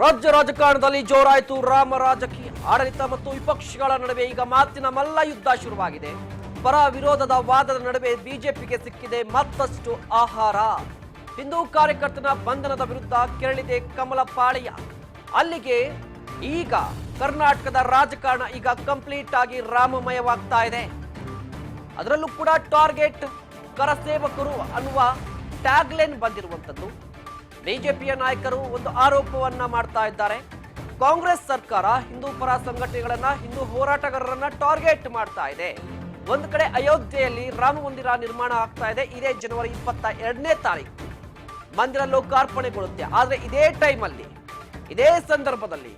ರಾಜ್ಯ ರಾಜಕಾರಣದಲ್ಲಿ ಜೋರಾಯಿತು. ರಾಮ ರಾಜಕೀಯ, ಆಡಳಿತ ಮತ್ತು ವಿಪಕ್ಷಗಳ ನಡುವೆ ಈಗ ಮಾತಿನ ಮಲ್ಲ ಯುದ್ಧ ಶುರುವಾಗಿದೆ. ಪರ ವಿರೋಧದ ವಾದದ ನಡುವೆ ಬಿಜೆಪಿಗೆ ಸಿಕ್ಕಿದೆ ಮತ್ತಷ್ಟು ಆಹಾರ. ಹಿಂದೂ ಕಾರ್ಯಕರ್ತನ ಬಂಧನದ ವಿರುದ್ಧ ಕೆರಳಿದೆ ಕಮಲ ಪಾಳೆಯ. ಅಲ್ಲಿಗೆ ಈಗ ಕರ್ನಾಟಕದ ರಾಜಕಾರಣ ಈಗ ಕಂಪ್ಲೀಟ್ ಆಗಿ ರಾಮಮಯವಾಗ್ತಾ ಇದೆ. ಅದರಲ್ಲೂ ಕೂಡ ಟಾರ್ಗೆಟ್ ಕರಸೇವಕರು ಅನ್ನುವ ಟ್ಯಾಗ್ಲೈನ್ ಬಂದಿರುವಂತದ್ದು ಬಿಜೆಪಿಯ ನಾಯಕರು ಒಂದು ಆರೋಪವನ್ನ ಮಾಡ್ತಾ ಇದ್ದಾರೆ. ಕಾಂಗ್ರೆಸ್ ಸರ್ಕಾರ ಹಿಂದೂ ಪರ ಸಂಘಟನೆಗಳನ್ನ, ಹಿಂದೂ ಹೋರಾಟಗಾರರನ್ನ ಟಾರ್ಗೆಟ್ ಮಾಡ್ತಾ ಇದೆ. ಒಂದು ಕಡೆ ಅಯೋಧ್ಯೆಯಲ್ಲಿ ರಾಮ ಮಂದಿರ ನಿರ್ಮಾಣ ಆಗ್ತಾ ಇದೆ. ಇದೇ ಜನವರಿ ಇಪ್ಪತ್ತ ಎರಡನೇ ತಾರೀಕು. ಮಂದಿರ ಲೋಕಾರ್ಪಣೆಗೊಳ್ಳುತ್ತೆ. ಆದ್ರೆ ಇದೇ ಟೈಮಲ್ಲಿ, ಇದೇ ಸಂದರ್ಭದಲ್ಲಿ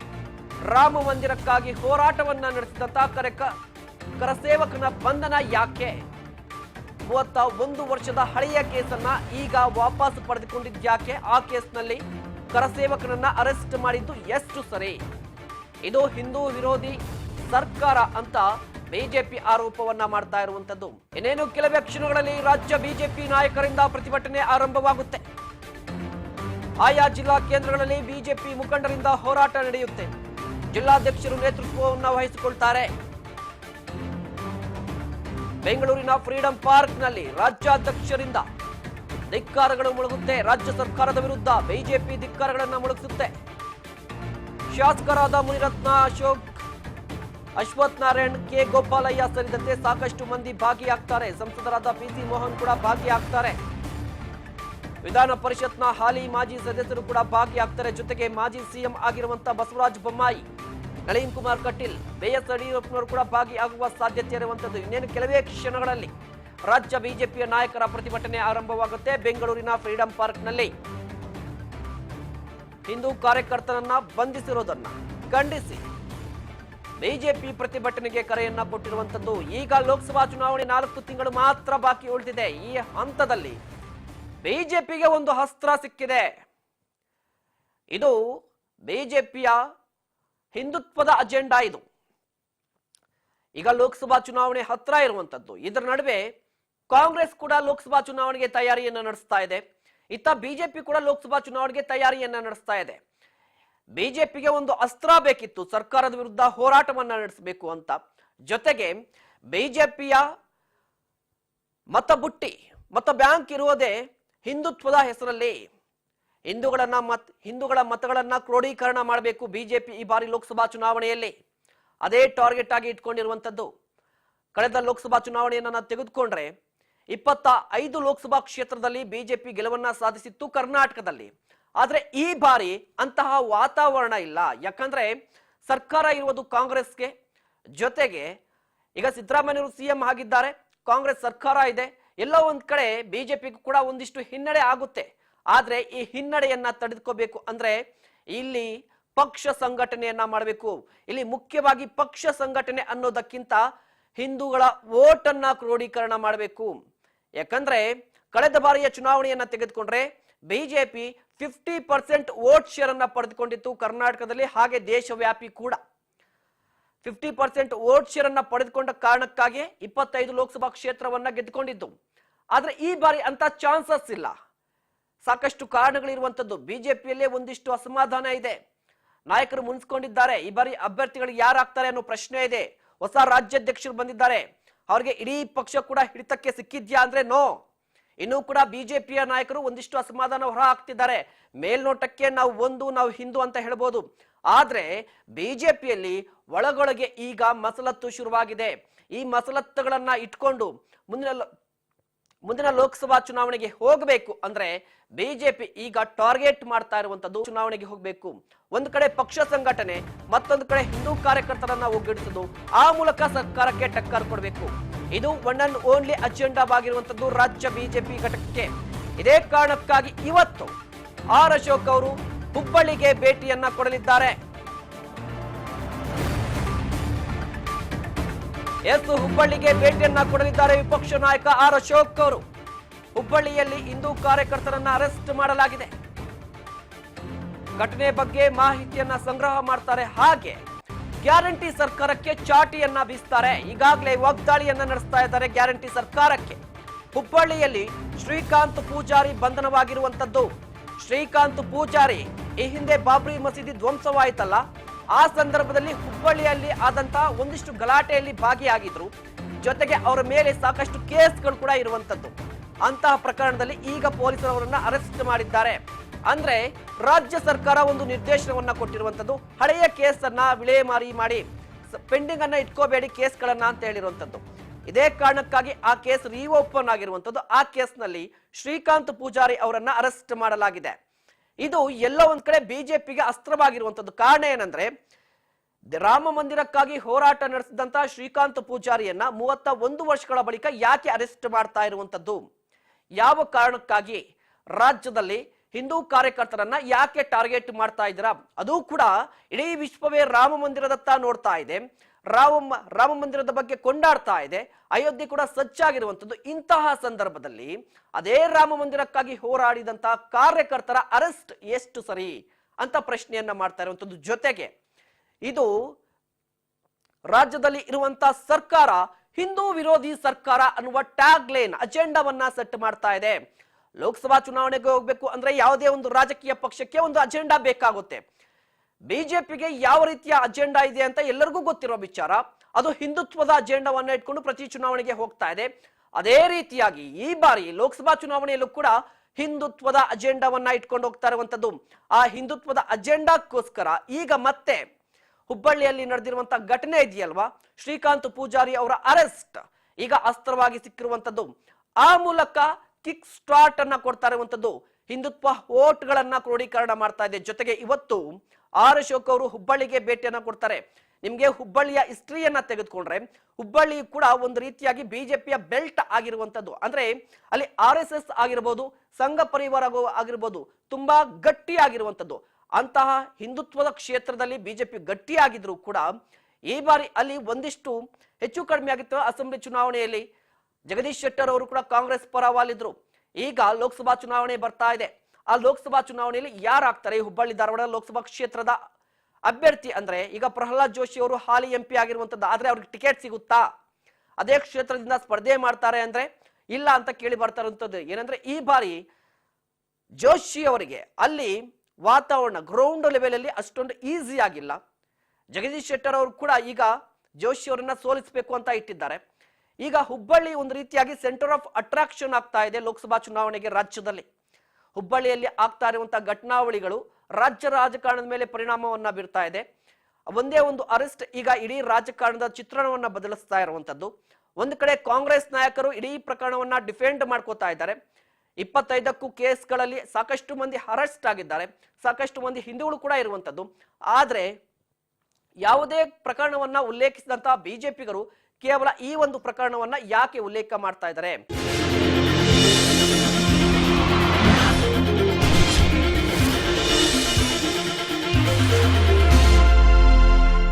ರಾಮ ಮಂದಿರಕ್ಕಾಗಿ ಹೋರಾಟವನ್ನ ನಡೆಸಿದಂತ ಕರೆ ಸೇವಕನ ಬಂಧನ ಯಾಕೆ? ಮೂವತ್ತ ಒಂದು ವರ್ಷದ ಹಳೆಯ ಕೇಸನ್ನ ಈಗ ವಾಪಸ್ ಪಡೆದುಕೊಂಡಿದ್ಯಾಕೆ ಆ ಕೇಸ್ನಲ್ಲಿ ಕರಸೇವಕನನ್ನ ಅರೆಸ್ಟ್ ಮಾಡಿದ್ದು ಎಷ್ಟು ಸರಿ? ಇದು ಹಿಂದೂ ವಿರೋಧಿ ಸರ್ಕಾರ ಅಂತ ಬಿಜೆಪಿ ಆರೋಪವನ್ನ ಮಾಡ್ತಾ ಇರುವಂತದ್ದು. ಇನ್ನೇನು ಕೆಲವೇ ಕ್ಷಣಗಳಲ್ಲಿ ರಾಜ್ಯ ಬಿಜೆಪಿ ನಾಯಕರಿಂದ ಪ್ರತಿಭಟನೆ ಆರಂಭವಾಗುತ್ತೆ. ಆಯಾ ಜಿಲ್ಲಾ ಕೇಂದ್ರಗಳಲ್ಲಿ ಬಿಜೆಪಿ ಮುಖಂಡರಿಂದ ಹೋರಾಟ ನಡೆಯುತ್ತೆ. ಜಿಲ್ಲಾಧ್ಯಕ್ಷರು ನೇತೃತ್ವವನ್ನು ವಹಿಸಿಕೊಳ್ತಾರೆ. ಬೆಂಗಳೂರಿನ ಫ್ರೀಡಂ ಪಾರ್ಕ್ನಲ್ಲಿ ರಾಜ್ಯಾಧ್ಯಕ್ಷರಿಂದ ಧಿಕ್ಕಾರಗಳು ಮುಳುಗುತ್ತೆ. ರಾಜ್ಯ ಸರ್ಕಾರದ ವಿರುದ್ಧ ಬಿಜೆಪಿ ಧಿಕ್ಕಾರಗಳನ್ನು ಮುಳುಗಿಸುತ್ತೆ. ಶಾಸಕರಾದ ಮುನಿರತ್ನ ಅಶೋಕ್, ಅಶ್ವಥ್ ನಾರಾಯಣ್, ಕೆ ಗೋಪಾಲಯ್ಯ ಸೇರಿದಂತೆ ಸಾಕಷ್ಟು ಮಂದಿ ಭಾಗಿಯಾಗ್ತಾರೆ. ಸಂಸದರಾದ ಪಿ ಸಿ ಮೋಹನ್ ಕೂಡ ಭಾಗಿಯಾಗ್ತಾರೆ. ವಿಧಾನ ಪರಿಷತ್ನ ಹಾಲಿ ಮಾಜಿ ಸದಸ್ಯರು ಕೂಡ ಭಾಗಿಯಾಗ್ತಾರೆ. ಜೊತೆಗೆ ಮಾಜಿ ಸಿಎಂ ಆಗಿರುವಂತಹ ಬಸವರಾಜ ಬೊಮ್ಮಾಯಿ ನಳಿನ್ ಕುಮಾರ್ ಕಟೀಲ್ ಬೇಯಸ್ ಯಡಿಯೂರಪ್ಪನವರು ಕೂಡ ಭಾಗಿಯಾಗುವ ಸಾಧ್ಯತೆ ಇರುವಂಥದ್ದು. ಇನ್ನೇನು ಕೆಲವೇ ಕ್ಷಣಗಳಲ್ಲಿ ರಾಜ್ಯ ಬಿಜೆಪಿಯ ನಾಯಕರ ಪ್ರತಿಭಟನೆ ಆರಂಭವಾಗುತ್ತೆ ಬೆಂಗಳೂರಿನ ಫ್ರೀಡಂ ಪಾರ್ಕ್ನಲ್ಲಿ. ಹಿಂದೂ ಕಾರ್ಯಕರ್ತನನ್ನ ಬಂಧಿಸಿರೋದನ್ನ ಖಂಡಿಸಿ. ಬಿಜೆಪಿ ಪ್ರತಿಭಟನೆಗೆ ಕರೆಯನ್ನ ಕೊಟ್ಟಿರುವಂತದ್ದು ಈಗ ಲೋಕಸಭಾ ಚುನಾವಣೆ ನಾಲ್ಕು ತಿಂಗಳು ಮಾತ್ರ ಬಾಕಿ ಉಳಿದಿದೆ. ಈ ಹಂತದಲ್ಲಿ ಬಿಜೆಪಿಗೆ ಒಂದು ಅಸ್ತ್ರ ಸಿಕ್ಕಿದೆ. ಇದು ಬಿಜೆಪಿಯ ಹಿಂದುತ್ವದ ಅಜೆಂಡಾ ಇದು. ಈಗ ಲೋಕಸಭಾ ಚುನಾವಣೆ ಹತ್ರ ಇರುವಂತದ್ದು. ಇದರ ನಡುವೆ ಕಾಂಗ್ರೆಸ್ ಕೂಡ ಲೋಕಸಭಾ ಚುನಾವಣೆಗೆ ತಯಾರಿಯನ್ನ ನಡೆಸ್ತಾ ಇದೆ. ಇತ್ತ ಬಿಜೆಪಿ ಕೂಡ ಲೋಕಸಭಾ ಚುನಾವಣೆಗೆ ತಯಾರಿಯನ್ನ ನಡೆಸ್ತಾ ಇದೆ. ಬಿಜೆಪಿಗೆ ಒಂದು ಅಸ್ತ್ರ ಬೇಕಿತ್ತು. ಸರ್ಕಾರದ ವಿರುದ್ಧ ಹೋರಾಟವನ್ನ ನಡೆಸಬೇಕು ಅಂತ. ಜೊತೆಗೆ ಬಿಜೆಪಿಯ ಮತಬುಟ್ಟಿ ಮತ ಬ್ಯಾಂಕ್ ಇರುವುದೇ ಹಿಂದುತ್ವದ ಹೆಸರಲ್ಲಿ ಹಿಂದೂಗಳನ್ನ ಮತ್, ಹಿಂದೂಗಳ ಮತಗಳನ್ನ ಕ್ರೋಢೀಕರಣ ಮಾಡಬೇಕು ಬಿಜೆಪಿ ಈ ಬಾರಿ ಲೋಕಸಭಾ ಚುನಾವಣೆಯಲ್ಲಿ. ಅದೇ ಟಾರ್ಗೆಟ್ ಆಗಿ ಇಟ್ಕೊಂಡಿರುವಂತದ್ದು ಕಳೆದ ಲೋಕಸಭಾ ಚುನಾವಣೆಯನ್ನ ನಾವು ತೆಗೆದುಕೊಂಡ್ರೆ ಇಪ್ಪತ್ತ ಐದು ಲೋಕಸಭಾ ಕ್ಷೇತ್ರದಲ್ಲಿ ಬಿಜೆಪಿ ಗೆಲುವನ್ನ ಸಾಧಿಸಿತ್ತು ಕರ್ನಾಟಕದಲ್ಲಿ. ಆದ್ರೆ ಈ ಬಾರಿ ಅಂತಹ ವಾತಾವರಣ ಇಲ್ಲ. ಯಾಕಂದ್ರೆ ಸರ್ಕಾರ ಇರುವುದು ಕಾಂಗ್ರೆಸ್ಗೆ. ಜೊತೆಗೆ ಈಗ ಸಿದ್ದರಾಮಯ್ಯವರು ಸಿಎಂ ಆಗಿದ್ದಾರೆ. ಕಾಂಗ್ರೆಸ್ ಸರ್ಕಾರ ಇದೆ. ಎಲ್ಲ ಒಂದ್ ಕಡೆ ಬಿಜೆಪಿಗೂ ಕೂಡ ಒಂದಿಷ್ಟು ಹಿನ್ನಡೆ ಆಗುತ್ತೆ. ಆದ್ರೆ ಈ ಹಿನ್ನಡೆಯನ್ನ ತಡೆದುಕೋಬೇಕು ಅಂದ್ರೆ ಇಲ್ಲಿ ಪಕ್ಷ ಸಂಘಟನೆಯನ್ನ ಮಾಡಬೇಕು. ಇಲ್ಲಿ ಮುಖ್ಯವಾಗಿ ಪಕ್ಷ ಸಂಘಟನೆ ಅನ್ನೋದಕ್ಕಿಂತ ಹಿಂದೂಗಳ ವೋಟ್ ಅನ್ನ ಕ್ರೋಢೀಕರಣ ಮಾಡಬೇಕು. ಯಾಕಂದ್ರೆ ಕಳೆದ ಬಾರಿಯ ಚುನಾವಣೆಯನ್ನ ತೆಗೆದುಕೊಂಡ್ರೆ BJP fifty percent vote share ಅನ್ನ ಪಡೆದುಕೊಂಡಿತ್ತು ಕರ್ನಾಟಕದಲ್ಲಿ, ಹಾಗೆ ದೇಶವ್ಯಾಪಿ ಕೂಡ. ಫಿಫ್ಟಿ ಪರ್ಸೆಂಟ್ ವೋಟ್ ಶೇರ್ ಅನ್ನ ಪಡೆದುಕೊಂಡ ಕಾರಣಕ್ಕಾಗಿ ಇಪ್ಪತ್ತೈದು ಲೋಕಸಭಾ ಕ್ಷೇತ್ರವನ್ನ ಗೆದ್ದುಕೊಂಡಿದ್ದು. ಆದ್ರೆ ಈ ಬಾರಿ ಅಂತ ಚಾನ್ಸಸ್ ಇಲ್ಲ. ಸಾಕಷ್ಟು ಕಾರಣಗಳಿರುವಂತದ್ದು ಬಿಜೆಪಿಯಲ್ಲೇ ಒಂದಿಷ್ಟು ಅಸಮಾಧಾನ ಇದೆ. ನಾಯಕರು ಮುನ್ಸ್ಕೊಂಡಿದ್ದಾರೆ. ಈ ಬಾರಿ ಅಭ್ಯರ್ಥಿಗಳು ಯಾರಾಗ್ತಾರೆ ಅನ್ನೋ ಪ್ರಶ್ನೆ ಇದೆ. ಹೊಸ ರಾಜ್ಯಾಧ್ಯಕ್ಷರು ಬಂದಿದ್ದಾರೆ. ಅವ್ರಿಗೆ ಇಡೀ ಪಕ್ಷ ಕೂಡ ಹಿಡಿತಕ್ಕೆ ಸಿಕ್ಕಿದ್ಯಾ ಅಂದ್ರೆ ನೋ. ಇನ್ನೂ ಕೂಡ ಬಿಜೆಪಿಯ ನಾಯಕರು ಒಂದಿಷ್ಟು ಅಸಮಾಧಾನ ಹೊರ ಹಾಕ್ತಿದ್ದಾರೆ ಮೇಲ್ನೋಟಕ್ಕೆ ನಾವು ಒಂದು, ನಾವು ಹಿಂದೂ ಅಂತ ಹೇಳ್ಬೋದು. ಆದ್ರೆ ಬಿಜೆಪಿಯಲ್ಲಿ ಒಳಗೊಳಗೆ ಈಗ ಮಸಲತ್ತು ಶುರುವಾಗಿದೆ. ಈ ಮಸಲತ್ತುಗಳನ್ನ ಇಟ್ಕೊಂಡು ಮುಂದಿನ ಮುಂದಿನ ಲೋಕಸಭಾ ಚುನಾವಣೆಗೆ ಹೋಗಬೇಕು ಅಂದ್ರೆ ಬಿಜೆಪಿ ಈಗ ಟಾರ್ಗೆಟ್ ಮಾಡ್ತಾ ಇರುವಂತದ್ದು ಚುನಾವಣೆಗೆ ಹೋಗಬೇಕು. ಒಂದು ಕಡೆ ಪಕ್ಷ ಸಂಘಟನೆ, ಮತ್ತೊಂದು ಕಡೆ ಹಿಂದೂ ಕಾರ್ಯಕರ್ತರನ್ನ ಒಗ್ಗಿಡಿಸುದು. ಆ ಮೂಲಕ ಸರ್ಕಾರಕ್ಕೆ ಟಕ್ಕರ್ ಕೊಡಬೇಕು. ಇದು ಒನ್ ಅಂಡ್ ಓನ್ಲಿ ಅಜೆಂಡಾವಾಗಿರುವಂತದ್ದು ರಾಜ್ಯ ಬಿಜೆಪಿ ಘಟಕಕ್ಕೆ. ಇದೇ ಕಾರಣಕ್ಕಾಗಿ ಇವತ್ತು ಆರ್ ಅಶೋಕ್ ಅವರು ಹುಬ್ಬಳ್ಳಿಗೆ ಭೇಟಿಯನ್ನ ಕೊಡಲಿದ್ದಾರೆ. ಎಸ್ ಹುಬ್ಬಳ್ಳಿಗೆ ಭೇಟಿಯನ್ನ ಕೊಡಲಿದ್ದಾರೆ ವಿಪಕ್ಷ ನಾಯಕ ಆರ್ ಅಶೋಕ್ ಅವರು. ಹುಬ್ಬಳ್ಳಿಯಲ್ಲಿ ಹಿಂದೂ ಕಾರ್ಯಕರ್ತರನ್ನ ಅರೆಸ್ಟ್ ಮಾಡಲಾಗಿದೆ. ಘಟನೆ ಬಗ್ಗೆ ಮಾಹಿತಿಯನ್ನ ಸಂಗ್ರಹ ಮಾಡ್ತಾರೆ ಹಾಗೆ ಗ್ಯಾರಂಟಿ ಸರ್ಕಾರಕ್ಕೆ ಚಾಟಿಯನ್ನ ಬೀಸ್ತಾರೆ. ಈಗಾಗಲೇ ವಾಗ್ದಾಳಿಯನ್ನ ನಡೆಸ್ತಾ ಇದ್ದಾರೆ ಗ್ಯಾರಂಟಿ ಸರ್ಕಾರಕ್ಕೆ. ಹುಬ್ಬಳ್ಳಿಯಲ್ಲಿ ಶ್ರೀಕಾಂತ್ ಪೂಜಾರಿ ಬಂಧನವಾಗಿರುವಂತದ್ದು. ಶ್ರೀಕಾಂತ್ ಪೂಜಾರಿ ಈ ಹಿಂದೆ ಬಾಬ್ರಿ ಮಸೀದಿ ಧ್ವಂಸವಾಯಿತಲ್ಲ ಆ ಸಂದರ್ಭದಲ್ಲಿ ಹುಬ್ಬಳ್ಳಿಯಲ್ಲಿ ಆದಂತಹ ಒಂದಿಷ್ಟು ಗಲಾಟೆಯಲ್ಲಿ ಭಾಗಿಯಾಗಿದ್ರು. ಜೊತೆಗೆ ಅವರ ಮೇಲೆ ಸಾಕಷ್ಟು ಕೇಸ್ಗಳು ಕೂಡ ಇರುವಂತದ್ದು. ಅಂತಹ ಪ್ರಕರಣದಲ್ಲಿ ಈಗ ಪೊಲೀಸರು ಅವರನ್ನ ಅರೆಸ್ಟ್ ಮಾಡಿದ್ದಾರೆ. ಅಂದ್ರೆ ರಾಜ್ಯ ಸರ್ಕಾರ ಒಂದು ನಿರ್ದೇಶನವನ್ನ ಕೊಟ್ಟಿರುವಂತದ್ದು. ಹಳೆಯ ಕೇಸನ್ನ ವಿಲೇಮಾರಿ ಮಾಡಿ ಪೆಂಡಿಂಗ್ ಅನ್ನ ಇಟ್ಕೋಬೇಡಿ ಕೇಸ್ಗಳನ್ನ ಅಂತ ಹೇಳಿರುವಂತದ್ದು. ಇದೇ ಕಾರಣಕ್ಕಾಗಿ ಆ ಕೇಸ್ ರೀಓಪನ್ ಆಗಿರುವಂತದ್ದು. ಆ ಕೇಸ್ನಲ್ಲಿ ಶ್ರೀಕಾಂತ್ ಪೂಜಾರಿ ಅವರನ್ನ ಅರೆಸ್ಟ್ ಮಾಡಲಾಗಿದೆ. ಇದು ಎಲ್ಲ ಒಂದ್ ಕಡೆ ಬಿಜೆಪಿಗೆ ಅಸ್ತ್ರವಾಗಿರುವಂತದ್ದು. ಕಾರಣ ಏನಂದ್ರೆ ರಾಮ ಮಂದಿರಕ್ಕಾಗಿ ಹೋರಾಟ ನಡೆಸಿದಂತಹ ಶ್ರೀಕಾಂತ್ ಪೂಜಾರಿಯನ್ನ ಮೂವತ್ತ ಒಂದು ವರ್ಷಗಳ ಬಳಿಕ ಯಾಕೆ ಅರೆಸ್ಟ್ ಮಾಡ್ತಾ ಇರುವಂತದ್ದು? ಯಾವ ಕಾರಣಕ್ಕಾಗಿ? ರಾಜ್ಯದಲ್ಲಿ ಹಿಂದೂ ಕಾರ್ಯಕರ್ತರನ್ನ ಯಾಕೆ ಟಾರ್ಗೆಟ್ ಮಾಡ್ತಾ ಇದ್ದೀರಾ? ಅದು ಕೂಡ ಇಡೀ ವಿಶ್ವವೇ ರಾಮ ಮಂದಿರದತ್ತ ನೋಡ್ತಾ ಇದೆ. ರಾಮ ರಾಮ ಮಂದಿರದ ಬಗ್ಗೆ ಕೊಂಡಾಡ್ತಾ ಇದೆ. ಅಯೋಧ್ಯೆ ಕೂಡ ಸಜ್ಜಾಗಿರುವಂಥದ್ದು ಇಂತಹ ಸಂದರ್ಭದಲ್ಲಿ ಅದೇ ರಾಮ ಮಂದಿರಕ್ಕಾಗಿ ಹೋರಾಡಿದಂತಹ ಕಾರ್ಯಕರ್ತರ ಅರೆಸ್ಟ್ ಎಷ್ಟು ಸರಿ ಅಂತ ಪ್ರಶ್ನೆಯನ್ನ ಮಾಡ್ತಾ ಇರುವಂಥದ್ದು ಜೊತೆಗೆ ಇದು ರಾಜ್ಯದಲ್ಲಿ ಇರುವಂತಹ ಸರ್ಕಾರ, ಹಿಂದೂ ವಿರೋಧಿ ಸರ್ಕಾರ ಅನ್ನುವ ಟ್ಯಾಗ್ ಲೈನ್, ಅಜೆಂಡಾವನ್ನ ಸೆಟ್ ಮಾಡ್ತಾ ಇದೆ. ಲೋಕಸಭಾ ಚುನಾವಣೆಗೆ ಹೋಗ್ಬೇಕು ಅಂದ್ರೆ ಯಾವುದೇ ಒಂದು ರಾಜಕೀಯ ಪಕ್ಷಕ್ಕೆ ಒಂದು ಅಜೆಂಡಾ ಬೇಕಾಗುತ್ತೆ. ಬಿಜೆಪಿಗೆ ಯಾವ ರೀತಿಯ ಅಜೆಂಡಾ ಇದೆ ಅಂತ ಎಲ್ಲರಿಗೂ ಗೊತ್ತಿರೋ ವಿಚಾರ, ಅದು ಹಿಂದುತ್ವದ ಅಜೆಂಡಾವನ್ನು ಇಟ್ಕೊಂಡು ಪ್ರತಿ ಚುನಾವಣೆಗೆ ಹೋಗ್ತಾ ಇದೆ. ಅದೇ ರೀತಿಯಾಗಿ ಈ ಬಾರಿ ಲೋಕಸಭಾ ಚುನಾವಣೆಯಲ್ಲೂ ಕೂಡ ಹಿಂದುತ್ವದ ಅಜೆಂಡಾವನ್ನ ಇಟ್ಕೊಂಡು ಹೋಗ್ತಾ ಇರುವಂತದ್ದು. ಆ ಹಿಂದುತ್ವದ ಅಜೆಂಡಾಕ್ಕೋಸ್ಕರ ಈಗ ಮತ್ತೆ ಹುಬ್ಬಳ್ಳಿಯಲ್ಲಿ ನಡೆದಿರುವಂತಹ ಘಟನೆ ಇದೆಯಲ್ವಾ? ಶ್ರೀಕಾಂತ್ ಪೂಜಾರಿ ಅವರ ಅರೆಸ್ಟ್ ಈಗ ಅಸ್ತ್ರವಾಗಿ ಸಿಕ್ಕಿರುವಂತದ್ದು. ಆ ಮೂಲಕ ಕಿಕ್ ಸ್ಟಾರ್ಟ್ ಅನ್ನ ಕೊಡ್ತಾ ಇರುವಂತದ್ದು. ಹಿಂದುತ್ವ ಓಟ್ಗಳನ್ನ ಕ್ರೋಢೀಕರಣ ಮಾಡ್ತಾ ಇದೆ. ಜೊತೆಗೆ ಇವತ್ತು ಆರ್ ಅಶೋಕ್ ಅವರು ಹುಬ್ಬಳ್ಳಿಗೆ ಭೇಟಿಯನ್ನ ಕೊಡ್ತಾರೆ. ನಿಮ್ಗೆ ಹುಬ್ಬಳ್ಳಿಯ ಹಿಸ್ಟ್ರಿಯನ್ನ ತೆಗೆದುಕೊಂಡ್ರೆ ಹುಬ್ಬಳ್ಳಿ ಕೂಡ ಒಂದು ರೀತಿಯಾಗಿ ಬಿಜೆಪಿಯ ಬೆಲ್ಟ್ ಆಗಿರುವಂತದ್ದು. ಅಂದ್ರೆ ಅಲ್ಲಿ ಆರ್ ಎಸ್ ಎಸ್ ಆಗಿರ್ಬೋದು, ಸಂಘ ಪರಿವಾರ ಆಗಿರ್ಬೋದು ತುಂಬಾ ಗಟ್ಟಿ ಆಗಿರುವಂತದ್ದು. ಅಂತಹ ಹಿಂದುತ್ವದ ಕ್ಷೇತ್ರದಲ್ಲಿ ಬಿಜೆಪಿ ಗಟ್ಟಿಯಾಗಿದ್ರು ಕೂಡ ಈ ಬಾರಿ ಅಲ್ಲಿ ಒಂದಿಷ್ಟು ಹೆಚ್ಚು ಕಡಿಮೆ ಆಗಿತ್ತು ಅಸೆಂಬ್ಲಿ ಚುನಾವಣೆಯಲ್ಲಿ. ಜಗದೀಶ್ ಶೆಟ್ಟರ್ ಅವರು ಕೂಡ ಕಾಂಗ್ರೆಸ್ ಪರ ವಾಲಿದ್ರು. ಈಗ ಲೋಕಸಭಾ ಚುನಾವಣೆ ಬರ್ತಾ ಇದೆ. ಆ ಲೋಕಸಭಾ ಚುನಾವಣೆಯಲ್ಲಿ ಯಾರಾಗ್ತಾರೆ? ಹುಬ್ಬಳ್ಳಿ, ಧಾರವಾಡ ಲೋಕಸಭಾ ಕ್ಷೇತ್ರದ ಅಭ್ಯರ್ಥಿ ಅಂದ್ರೆ ಈಗ ಪ್ರಹ್ಲಾದ್ ಜೋಶಿ ಅವರು ಹಾಲಿ ಎಂ ಪಿ ಆಗಿರುವಂತದ್ದು. ಆದ್ರೆ ಅವ್ರಿಗೆ ಟಿಕೆಟ್ ಸಿಗುತ್ತಾ? ಅದೇ ಕ್ಷೇತ್ರದಿಂದ ಸ್ಪರ್ಧೆ ಮಾಡ್ತಾರೆ ಅಂದ್ರೆ ಇಲ್ಲ ಅಂತ ಕೇಳಿ ಬರ್ತಾ ಇರುವಂತದ್ದು. ಏನಂದ್ರೆ ಈ ಬಾರಿ ಜೋಶಿ ಅವರಿಗೆ ಅಲ್ಲಿ ವಾತಾವರಣ ಗ್ರೌಂಡ್ ಲೆವೆಲ್ ಅಲ್ಲಿ ಅಷ್ಟೊಂದು ಈಸಿ ಆಗಿಲ್ಲ. ಜಗದೀಶ್ ಶೆಟ್ಟರ್ ಅವರು ಕೂಡ ಈಗ ಜೋಶಿ ಅವರನ್ನ ಸೋಲಿಸಬೇಕು ಅಂತ ಇಟ್ಟಿದ್ದಾರೆ. ಈಗ ಹುಬ್ಬಳ್ಳಿ ಒಂದು ರೀತಿಯಾಗಿ ಸೆಂಟರ್ ಆಫ್ ಅಟ್ರಾಕ್ಷನ್ ಆಗ್ತಾ ಇದೆ ಲೋಕಸಭಾ ಚುನಾವಣೆಗೆ ರಾಜ್ಯದಲ್ಲಿ. ಹುಬ್ಬಳ್ಳಿಯಲ್ಲಿ ಆಗ್ತಾ ಇರುವಂತಹ ಘಟನಾವಳಿಗಳು ರಾಜ್ಯ ರಾಜಕಾರಣದ ಮೇಲೆ ಪರಿಣಾಮವನ್ನ ಬೀರ್ತಾ ಇದೆ. ಒಂದೇ ಒಂದು ಅರೆಸ್ಟ್ ಈಗ ಇಡೀ ರಾಜಕಾರಣದ ಚಿತ್ರಣವನ್ನ ಬದಲಿಸ್ತಾ ಇರುವಂತದ್ದು. ಒಂದು ಕಡೆ ಕಾಂಗ್ರೆಸ್ ನಾಯಕರು ಇಡೀ ಪ್ರಕರಣವನ್ನ ಡಿಫೆಂಡ್ ಮಾಡ್ಕೋತಾ ಇದ್ದಾರೆ. ಇಪ್ಪತ್ತೈದಕ್ಕೂ ಕೇಸ್ಗಳಲ್ಲಿ ಸಾಕಷ್ಟು ಮಂದಿ ಅರೆಸ್ಟ್ ಆಗಿದ್ದಾರೆ. ಸಾಕಷ್ಟು ಮಂದಿ ಹಿಂದೂಗಳು ಕೂಡ ಇರುವಂತದ್ದು. ಆದ್ರೆ ಯಾವುದೇ ಪ್ರಕರಣವನ್ನ ಉಲ್ಲೇಖಿಸಿದಂತಹ ಬಿಜೆಪಿಗರು ಕೇವಲ ಈ ಒಂದು ಪ್ರಕರಣವನ್ನ ಯಾಕೆ ಉಲ್ಲೇಖ ಮಾಡ್ತಾ ಇದ್ದಾರೆ?